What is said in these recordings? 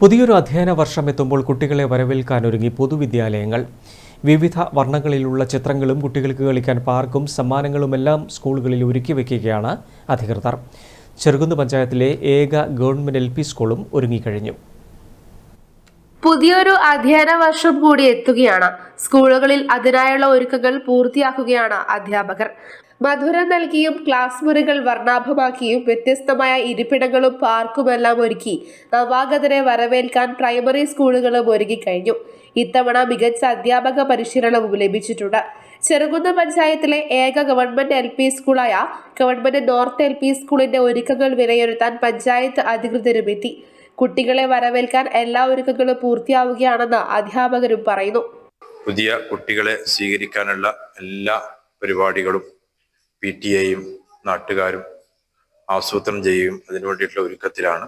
പുതിയൊരു അധ്യയന വർഷം എത്തുമ്പോൾ കുട്ടികളെ വരവേൽക്കാനൊരുങ്ങി പൊതുവിദ്യാലയങ്ങൾ. വിവിധ വർണങ്ങളിലുള്ള ചിത്രങ്ങളും കുട്ടികൾക്ക് കളിക്കാൻ പാർക്കും സമ്മാനങ്ങളുമെല്ലാം സ്കൂളുകളിൽ ഒരുക്കി വയ്ക്കുകയാണ് അധികൃതർ. ചെറുകുന്ന് പഞ്ചായത്തിലെ ഏക ഗവൺമെന്റ് എൽ സ്കൂളും ഒരുങ്ങിക്കഴിഞ്ഞു. പുതിയൊരു അധ്യയന വർഷം കൂടി എത്തുകയാണ്. സ്കൂളുകളിൽ അതിനായുള്ള ഒരുക്കങ്ങൾ പൂർത്തിയാക്കുകയാണ് അധ്യാപകർ. മധുരം നൽകിയും ക്ലാസ് മുറികൾ വർണാഭമാക്കിയും വ്യത്യസ്തമായ ഇരിപ്പിടങ്ങളും പാർക്കുമെല്ലാം ഒരുക്കി നവാഗതരെ വരവേൽക്കാൻ പ്രൈമറി സ്കൂളുകളും ഒരുങ്ങിക്കഴിഞ്ഞു ഇത്തവണ മികച്ച അധ്യാപക പരിശീലനവും ലഭിച്ചിട്ടുണ്ട്. ചെറുകുന്ന പഞ്ചായത്തിലെ ഏക ഗവൺമെന്റ് എൽ പി സ്കൂളായ ഗവൺമെന്റ് നോർത്ത് എൽ പി സ്കൂളിന്റെ ഒരുക്കങ്ങൾ വിലയിരുത്താൻ പഞ്ചായത്ത് അധികൃതരും എത്തി. കുട്ടികളെ വരവേൽക്കാൻ എല്ലാ ഒരുക്കങ്ങളും പൂർത്തിയാവുകയാണെന്ന് അധ്യാപകരും പറയുന്നു. പുതിയ കുട്ടികളെ സ്വീകരിക്കാനുള്ള എല്ലാ പരിപാടികളും പി ടി എയും നാട്ടുകാരും ആസൂത്രണം ചെയ്യുകയും അതിനു വേണ്ടിയിട്ടുള്ള ഒരുക്കത്തിലാണ്.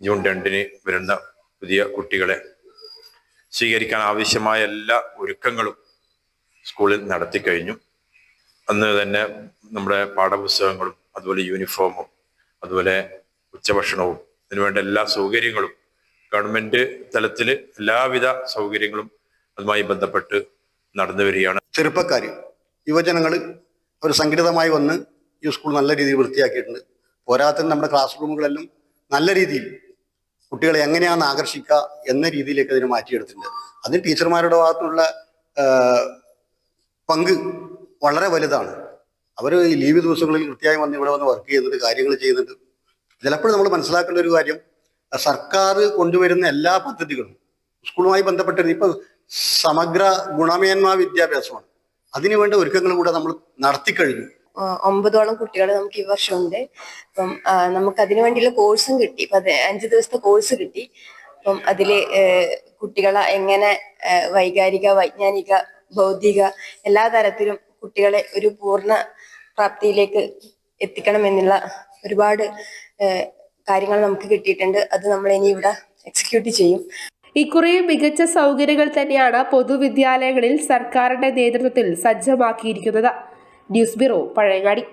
ജൂൺ രണ്ടിന് വരുന്ന പുതിയ കുട്ടികളെ സ്വീകരിക്കാൻ ആവശ്യമായ എല്ലാ ഒരുക്കങ്ങളും സ്കൂളിൽ നടത്തി കഴിഞ്ഞു. അന്ന് തന്നെ നമ്മുടെ പാഠപുസ്തകങ്ങളും അതുപോലെ യൂണിഫോമും അതുപോലെ ഉച്ചഭക്ഷണവും അതിനുവേണ്ട എല്ലാ സൗകര്യങ്ങളും ഗവൺമെന്റ് തലത്തിൽ എല്ലാവിധ സൗകര്യങ്ങളും അതുമായി ബന്ധപ്പെട്ട് നടന്നു വരികയാണ്. ചെറുപ്പക്കാർ യുവജനങ്ങൾ അവർ സംഘടിതമായി വന്ന് ഈ സ്കൂൾ നല്ല രീതിയിൽ വൃത്തിയാക്കിയിട്ടുണ്ട്. പോരാത്തതിന് നമ്മുടെ ക്ലാസ് റൂമുകളെല്ലാം നല്ല രീതിയിൽ കുട്ടികളെ എങ്ങനെയാണെന്ന് ആകർഷിക്കുക എന്ന രീതിയിലേക്ക് അതിനെ മാറ്റിയെടുത്തിട്ടുണ്ട്. അതിന് ടീച്ചർമാരുടെ ഭാഗത്തുള്ള പങ്ക് വളരെ വലുതാണ്. അവർ ലീവ് ദിവസങ്ങളിൽ കൃത്യമായി വന്ന് ഇവിടെ വന്ന് വർക്ക് ചെയ്യുന്നുണ്ട് കാര്യങ്ങൾ ചെയ്യുന്നുണ്ട്. ചിലപ്പോൾ നമ്മൾ മനസ്സിലാക്കേണ്ട ഒരു കാര്യം സർക്കാർ കൊണ്ടുവരുന്ന എല്ലാ പദ്ധതികളും സ്കൂളുമായി ബന്ധപ്പെട്ട് ഇപ്പൊ സമഗ്ര ഗുണമേന്മ വിദ്യാഭ്യാസമാണ്. അതിനുവേണ്ട ഒരുക്കങ്ങൾ കൂടെ നമ്മൾ നടത്തിക്കഴിഞ്ഞു ഒമ്പതോളം കുട്ടികൾ നമുക്ക് ഈ വർഷം ഉണ്ട് അപ്പം നമുക്ക് അതിനു വേണ്ടിയുള്ള കോഴ്സും കിട്ടി. ഇപ്പൊ അഞ്ച് ദിവസത്തെ കോഴ്സ് കിട്ടി. അപ്പം അതിൽ കുട്ടികളെ എങ്ങനെ വൈകാരിക വൈജ്ഞാനിക ബൗദ്ധിക എല്ലാ തരത്തിലും കുട്ടികളെ ഒരു പൂർണ പ്രാപ്തിയിലേക്ക് എത്തിക്കണം എന്നുള്ള ഒരുപാട് കാര്യങ്ങൾ നമുക്ക് കിട്ടിയിട്ടുണ്ട്. അത് നമ്മൾ ഇനി ഇവിടെ എക്സിക്യൂട്ട് ചെയ്യും. ഇക്കുറിയും മികച്ച സൗകര്യങ്ങൾ തന്നെയാണ് പൊതുവിദ്യാലയങ്ങളിൽ സർക്കാരിന്റെ നേതൃത്വത്തിൽ സജ്ജമാക്കിയിരിക്കുന്നത്. News bureau Pazhayangadi.